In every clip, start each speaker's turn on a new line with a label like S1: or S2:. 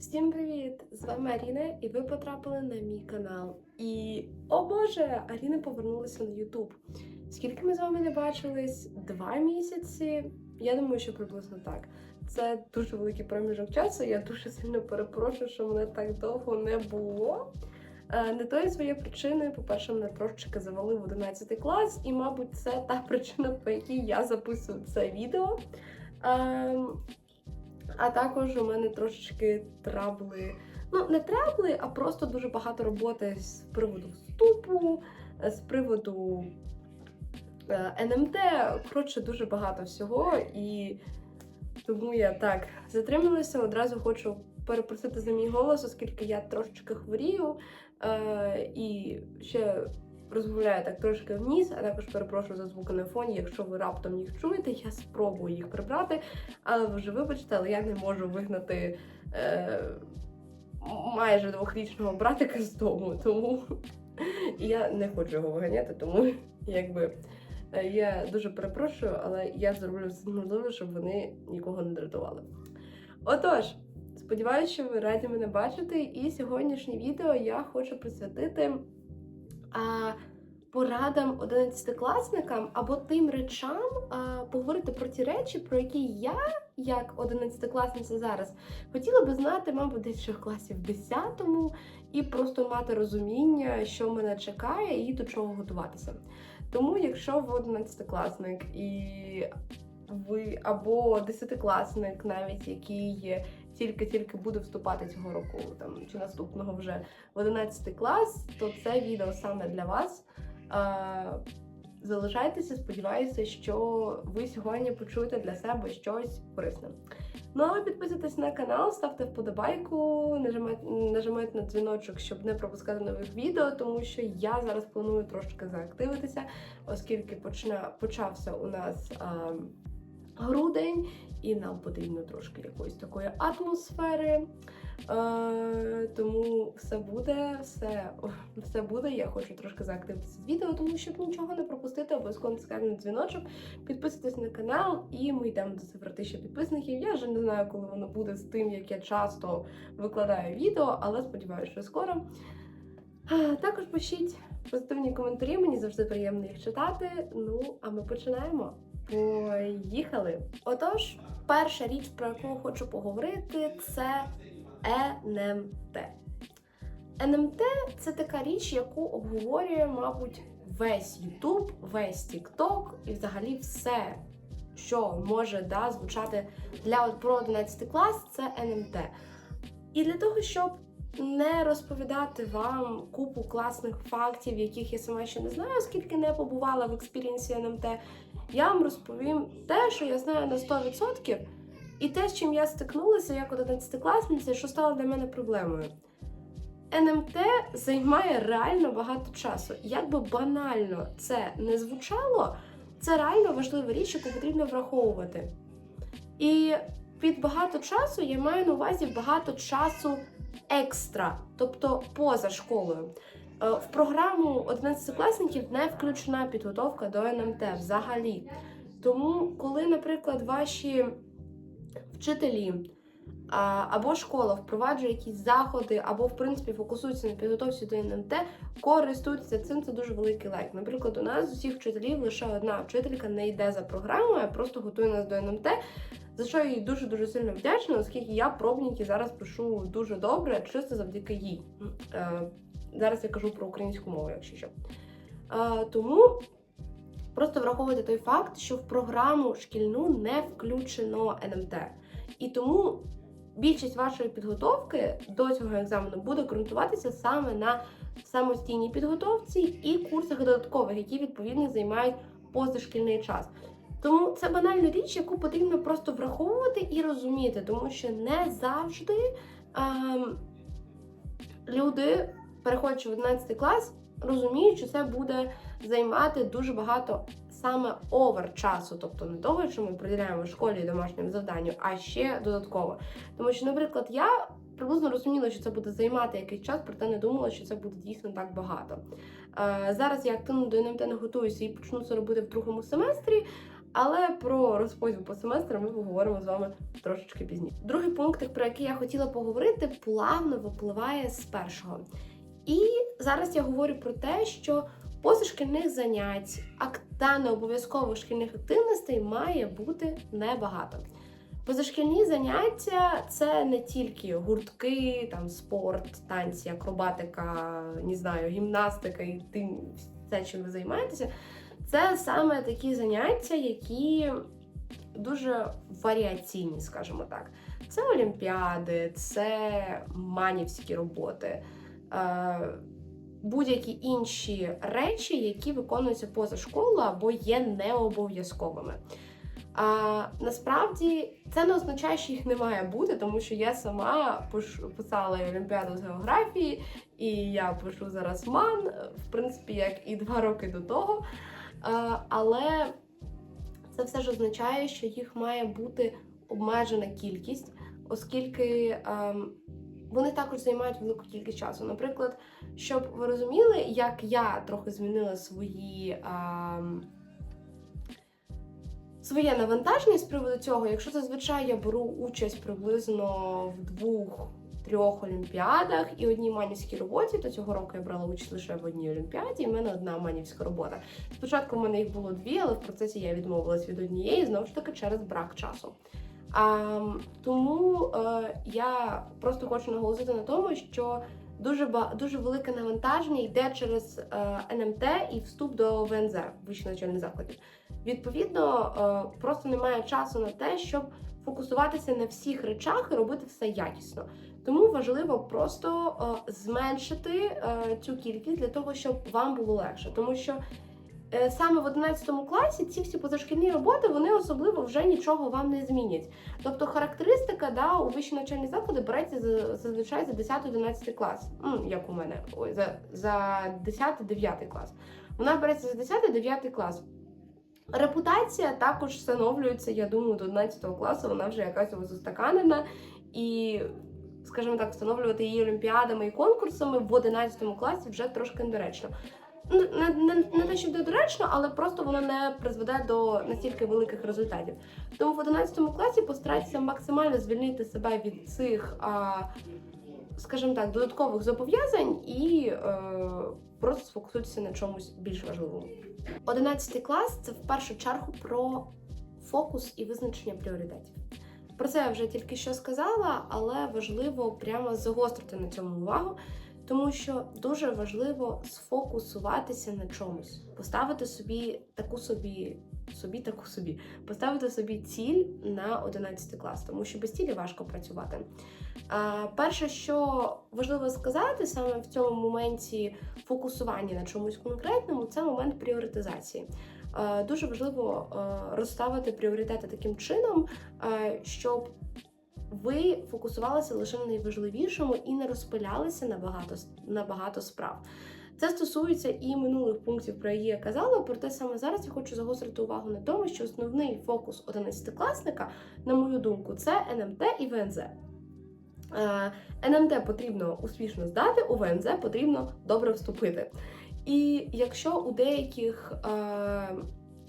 S1: Всім привіт! З вами Аріна, і ви потрапили на мій канал. І о Боже, Аріна повернулася на Ютуб. Скільки ми з вами не бачились? Два місяці. Я думаю, що приблизно так. Це дуже великий проміжок часу. Я дуже сильно перепрошую, що мене так довго не було. Е, Не тої своєї причини, по-перше, мене трошечки завели в 11 клас, і, мабуть, це та причина, по якій я записую це відео. А також у мене трошечки трабли. Ну, не трабли, а просто дуже багато роботи з приводу вступу, з приводу е, НМТ. Коротше, дуже багато всього. І тому я так затрималася. Одразу хочу перепросити за мій голос, оскільки я трошечки хворію е, і ще розмовляю так трошки вниз, а також перепрошую за звуки на фоні. Якщо ви раптом їх чуєте, я спробую їх прибрати. Але ви вже вибачте, але я не можу вигнати е, майже двохрічного братика з дому, тому я не хочу його виганяти, тому якби. е, Я дуже перепрошую, але я зроблю все можливе, щоб вони нікого не дратували. Отож, сподіваюся, що ви раді мене бачити, і сьогоднішнє відео я хочу присвятити а, порадам 11-класникам або тим речам, а, поговорити про ті речі, про які я, як 11-класниця зараз, хотіла би знати, мабуть, десь ще в класі в 10-му, і просто мати розуміння, що мене чекає, і до чого готуватися. Тому, якщо ви 11-класник і ви або десятикласник, навіть який тільки-тільки буде вступати цього року, там чи наступного вже в 11 клас, то це відео саме для вас. Залишайтеся, сподіваюся, що ви сьогодні почуєте для себе щось корисне. Ну а ви підписуйтесь на канал, ставте вподобайку, нажимайте, нажимайте на дзвіночок, щоб не пропускати нових відео, тому що я зараз планую трошки заактивитися, оскільки почна, почався у нас а, грудень, і нам потрібно трошки якоїсь такої атмосфери. Е, тому все буде, все, все буде. Я хочу трошки заактивитися з відео, тому щоб нічого не пропустити, обов'язково на дзвіночок, підписуйтесь на канал, і ми йдемо до цифри 1000 підписників. Я вже не знаю, коли воно буде з тим, як я часто викладаю відео, але сподіваюся, що скоро. Е, Також пишіть позитивні коментарі, мені завжди приємно їх читати. Ну, а ми починаємо. Поїхали! Отож, перша річ, про яку хочу поговорити, це НМТ. НМТ це така річ, яку обговорює, мабуть, весь YouTube, весь TikTok і взагалі все, що може да, звучати для про 11 клас, це НМТ. І для того, щоб не розповідати вам купу класних фактів, яких я сама ще не знаю, оскільки не побувала в експірієнсі НМТ, я вам розповім те, що я знаю на 100%, і те, з чим я стикнулася як 11-класниця, що стало для мене проблемою. НМТ займає реально багато часу. Як би банально це не звучало, це реально важлива річ, яку потрібно враховувати. І під багато часу я маю на увазі багато часу екстра, тобто поза школою. Е, В програму 11-класників не включена підготовка до НМТ взагалі. Тому, коли, наприклад, ваші вчителі або школа впроваджує якісь заходи, або, в принципі, фокусуються на підготовці до НМТ, користуються цим, це дуже великий лайк. Наприклад, у нас з усіх вчителів лише одна вчителька не йде за програмою, а просто готує нас до НМТ. За що я їй дуже дуже сильно вдячна, оскільки я пробники зараз пишу дуже добре, чисто завдяки їй. Е, Зараз я кажу про українську мову, якщо що. Тому просто враховуйте той факт, що в програму шкільну не включено НМТ. І тому більшість вашої підготовки до цього екзамену буде ґрунтуватися саме на самостійній підготовці і курсах додаткових, які відповідно займають позашкільний час. Тому це банальна річ, яку потрібно просто враховувати і розуміти, тому що не завжди ем, люди, переходячи в 11 клас, розуміють, що це буде займати дуже багато саме овер часу, тобто не того, що ми приділяємо школі і домашньому завданню, а ще додатково. Тому що, наприклад, я приблизно розуміла, що це буде займати якийсь час, проте не думала, що це буде дійсно так багато. Е, зараз я активно до НМТ не готуюся і почну це робити в другому семестрі. Але про розподіл по семестрам ми поговоримо з вами трошечки пізніше. Другий пункт, про який я хотіла поговорити, плавно випливає з першого. І зараз я говорю про те, що позашкільних занять, та не обов'язково шкільних активностей має бути небагато. Позашкільні заняття це не тільки гуртки, там спорт, танці, акробатика, не знаю, гімнастика і тим все, чим ви займаєтеся. Це саме такі заняття, які дуже варіаційні, скажімо так. Це олімпіади, це манівські роботи, е, будь-які інші речі, які виконуються поза школою або є необов'язковими. А, насправді це не означає, що їх не має бути, тому що я сама писала олімпіаду з географії, і я пишу зараз ман, в принципі, як і два роки до того. А, але це все ж означає, що їх має бути обмежена кількість, оскільки ем, вони також займають велику кількість часу. Наприклад, щоб ви розуміли, як я трохи змінила свої. ем, Своє навантаження з приводу цього, якщо зазвичай я беру участь приблизно в двох-трьох олімпіадах і одній манівській роботі, то цього року я брала участь лише в одній олімпіаді, і в мене одна манівська робота. Спочатку в мене їх було дві, але в процесі я відмовилась від однієї, знову ж таки, через брак часу. А, тому е, я просто хочу наголосити на тому, що дуже дуже велике навантаження йде через е, НМТ і вступ до ВНЗ вищих навчальних закладів. Відповідно, е, просто немає часу на те, щоб фокусуватися на всіх речах і робити все якісно. Тому важливо просто е, зменшити е, цю кількість для того, щоб вам було легше. Тому що саме в 11 класі ці всі позашкільні роботи вони особливо вже нічого вам не змінять. Тобто характеристика да, у вищі навчальні заклади береться за- зазвичай за 10-11 клас. Як у мене, ой, за, за 10-9 клас. Вона береться за 10-9 клас. Репутація також встановлюється, я думаю, до 11 класу вона вже якась у вас устаканена. І, скажімо так, встановлювати її олімпіадами і конкурсами в 11 класі вже трошки недоречно. Не, не, не те, щоб недоречно, але просто воно не призведе до настільки великих результатів. Тому в 11 класі постарайтеся максимально звільнити себе від цих, а, скажімо так, додаткових зобов'язань і е, просто сфокусуйтеся на чомусь більш важливому. 11 клас це в першу чергу про фокус і визначення пріоритетів. Про це я вже тільки що сказала, але важливо прямо загострити на цьому увагу, тому що дуже важливо сфокусуватися на чомусь, поставити собі таку собі, собі таку собі, поставити собі ціль на 11 клас, тому що без цілі важко працювати. А, перше, що важливо сказати саме в цьому моменті фокусування на чомусь конкретному, це момент пріоритизації. Дуже важливо розставити пріоритети таким чином, щоб ви фокусувалися лише на найважливішому і не розпилялися на багато, на багато справ. Це стосується і минулих пунктів, про які я казала, проте саме зараз я хочу загострити увагу на тому, що основний фокус 11-класника, на мою думку, це НМТ і ВНЗ. Е, НМТ потрібно успішно здати, у ВНЗ потрібно добре вступити. І якщо у деяких е,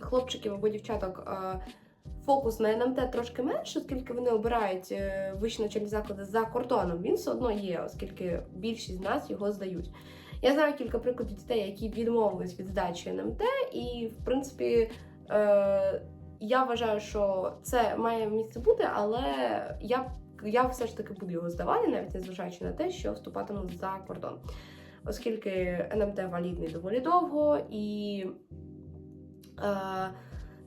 S1: хлопчиків або дівчаток е, фокус на НМТ трошки менше, оскільки вони обирають е, вищі навчальні заклади за кордоном, він все одно є, оскільки більшість з нас його здають. Я знаю кілька прикладів дітей, які відмовились від здачі НМТ, і в принципі. Е, я вважаю, що це має місце бути, але я, я все ж таки буду його здавати, навіть незважаючи на те, що вступатиму за кордон. Оскільки НМТ валідний доволі довго, і, е,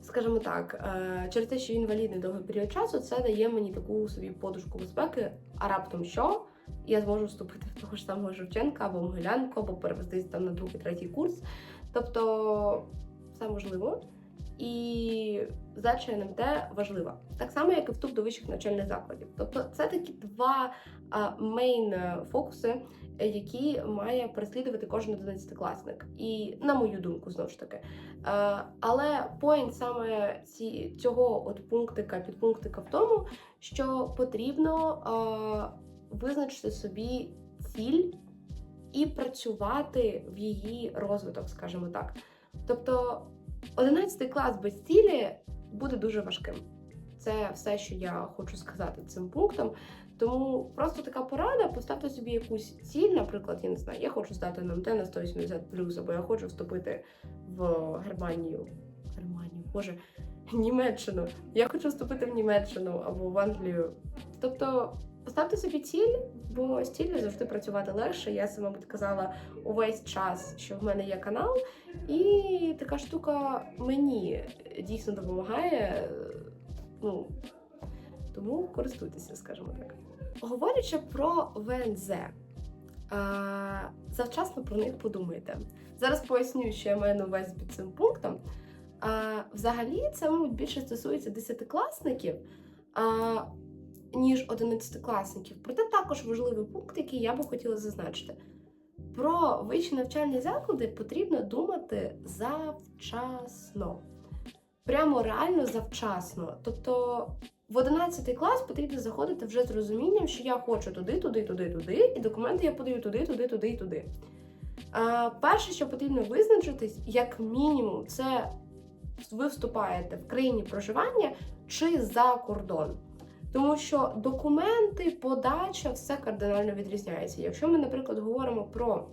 S1: скажімо так, е, через те, що інвалідний довгий період часу, це дає мені таку собі подушку безпеки, а раптом що? Я зможу вступити в того ж самого Шевченка або Могилянку, або перевестись там на другий, третій курс. Тобто, все можливо. І здача НМТ важлива. Так само, як і вступ до вищих навчальних закладів. Тобто, це такі два мейн фокуси, е, які має переслідувати кожен 11-класник. І на мою думку, знову ж таки. Е, Але поінт саме ці, цього от пунктика, підпунктика в тому, що потрібно е, визначити собі ціль і працювати в її розвиток, скажімо так. Тобто, 11 клас без цілі буде дуже важким. Це все, що я хочу сказати цим пунктом. Тому просто така порада: поставте собі якусь ціль, наприклад, я не знаю, я хочу здати НМТ на 180 плюс, або я хочу вступити в Германію. Германію, боже, Німеччину. Я хочу вступити в Німеччину або в Англію. Тобто поставте собі ціль, бо з ціллю завжди працювати легше. Я сама би казала увесь час, що в мене є канал, і така штука мені дійсно допомагає. Ну, тому користуйтеся, скажімо так. Говорячи про ВНЗ, а, завчасно про них подумайте. Зараз поясню, що я маю на увазі під цим пунктом. А, взагалі, це, мабуть, більше стосується десятикласників, а, ніж одинадцятикласників. Проте також важливий пункт, який я би хотіла зазначити. Про вищі навчальні заклади потрібно думати завчасно. Прямо реально завчасно. Тобто в 11 клас потрібно заходити вже з розумінням, що я хочу туди, туди, туди, туди, і документи я подаю туди, туди, туди і туди. А, перше, що потрібно визначитись, як мінімум, це ви вступаєте в країні проживання чи за кордон. Тому що документи, подача, все кардинально відрізняється. Якщо ми, наприклад, говоримо про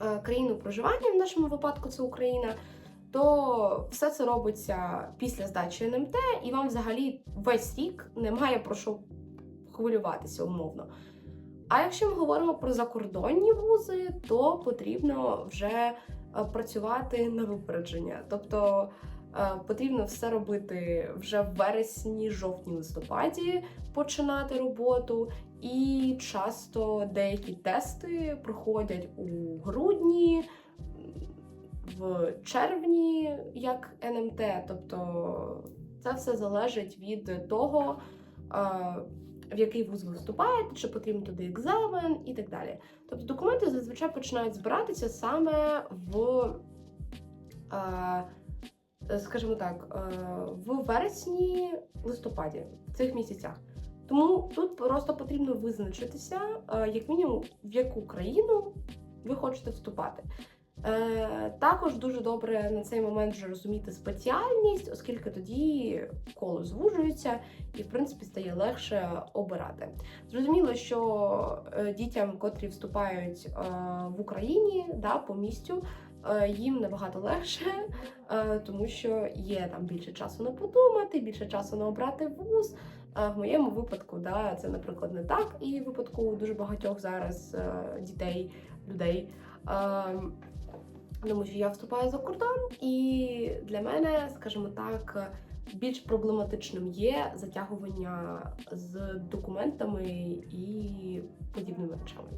S1: е, країну проживання, в нашому випадку це Україна, то все це робиться після здачі НМТ, і вам взагалі весь рік немає про що хвилюватися умовно. А якщо ми говоримо про закордонні вузи, то потрібно вже е, працювати на випередження. Тобто потрібно все робити вже в вересні, жовтні, листопаді починати роботу. І часто деякі тести проходять у грудні, в червні, як НМТ. Тобто це все залежить від того, е, в який вуз ви чи потрібен туди екзамен і так далі. Тобто документи зазвичай починають збиратися саме в, е, скажімо так, е, в вересні, листопаді, в цих місяцях. Тому тут просто потрібно визначитися, е, як мінімум, в яку країну ви хочете вступати. Е, також дуже добре на цей момент вже розуміти спеціальність, оскільки тоді коло звужується і, в принципі, стає легше обирати. Зрозуміло, що е, дітям, котрі вступають е, в Україні да, по місцю, е, їм набагато легше, е, тому що є там більше часу на подумати, більше часу на обрати вуз. А в моєму випадку, да, це, наприклад, не так, і в випадку дуже багатьох зараз е, дітей, людей. Е, тому що я вступаю за кордон, і для мене, скажімо так, більш проблематичним є затягування з документами і подібними речами.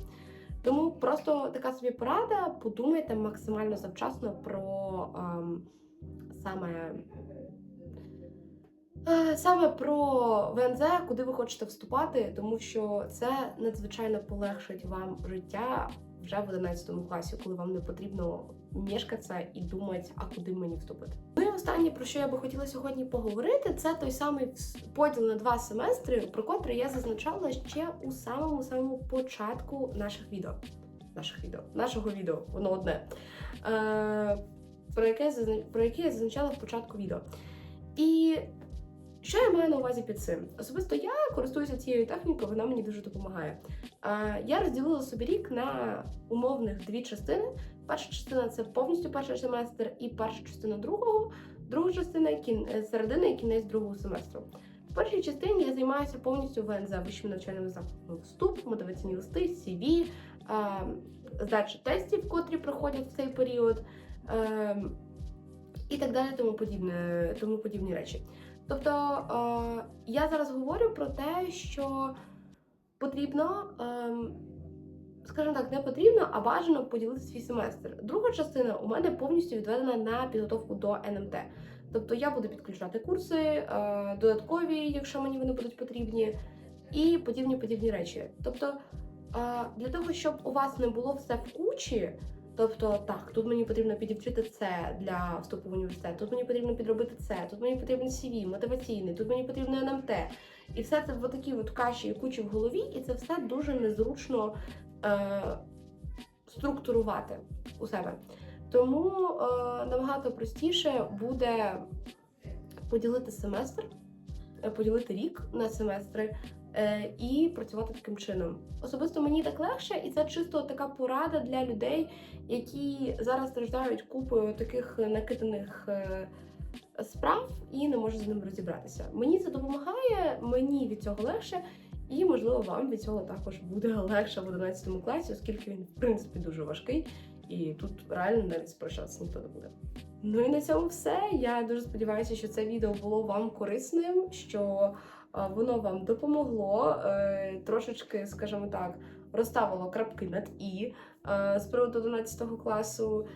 S1: Тому просто така собі порада. Подумайте максимально завчасно про ем, саме. е, Саме про ВНЗ, куди ви хочете вступати, тому що це надзвичайно полегшить вам життя вже в 11 класі, коли вам не потрібно мешкатися і думати, а куди мені вступити. Ну і останнє, про що я би хотіла сьогодні поговорити, це той самий поділ на два семестри, про котрий я зазначала ще у самому самому початку наших відео. Наших відео, нашого відео, воно одне. Е, про, яке, про яке я зазначала в початку відео. І що я маю на увазі під цим? Особисто я користуюся цією технікою, вона мені дуже допомагає. Е, Я розділила собі рік на умовних дві частини. Перша частина це повністю перший семестр, і перша частина другого, друга частина кін... е, середина і кінець другого семестру. В першій частині я займаюся повністю ВНЗ вищим навчальним закладом. Вступ, мотиваційні листи, CV, здача тестів, котрі проходять в цей період, е, і так далі, тому подібне, тому подібні речі. Тобто е, я зараз говорю про те, що потрібно. Скажімо так, не потрібно, а бажано поділити свій семестр. Друга частина у мене повністю відведена на підготовку до НМТ. Тобто я буду підключати курси, е, додаткові, якщо мені вони будуть потрібні, і подібні подібні речі. Тобто, е, для того, щоб у вас не було все в кучі. Тобто, так, тут мені потрібно підівчити це для вступу в університет, тут мені потрібно підробити це, тут мені потрібен CV, мотиваційний, тут мені потрібно НМТ. І все це в такій от каші і кучі в голові, і це все дуже незручно е, структурувати у себе. Тому е, набагато простіше буде поділити семестр, е, поділити рік на семестри е, і працювати таким чином. Особисто мені так легше, і це чисто така порада для людей, які зараз страждають купою таких накиданих е, справ і не можуть з ним розібратися. Мені це допомагає, мені від цього легше. І, можливо, вам від цього також буде легше в 11 класі, оскільки він, в принципі, дуже важкий, і тут реально навіть спрощатися ніхто не буде. Ну і на цьому все. Я дуже сподіваюся, що це відео було вам корисним, що воно вам допомогло е, трошечки, скажімо так, розставило крапки над і е, з приводу 11 класу.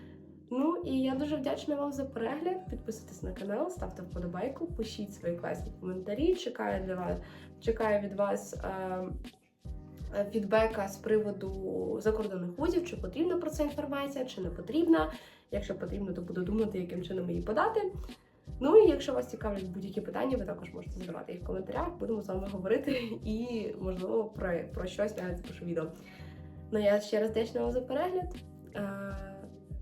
S1: Ну і я дуже вдячна вам за перегляд. Підписуйтесь на канал, ставте вподобайку, пишіть свої класні коментарі. Чекаю для вас, чекаю від вас. Е, е, Фідбека з приводу закордонних вузів, чи потрібна про це інформація, чи не потрібна. Якщо потрібно, то буду думати, яким чином її подати. Ну і якщо вас цікавлять будь-які питання, ви також можете задавати їх в коментарях. Будемо з вами говорити і, можливо, про, про щось я запишу відео. Ну я ще раз вдячна вам за перегляд.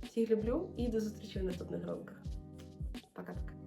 S1: Всіх люблю і до зустрічі в наступних роликах. Пока-пока.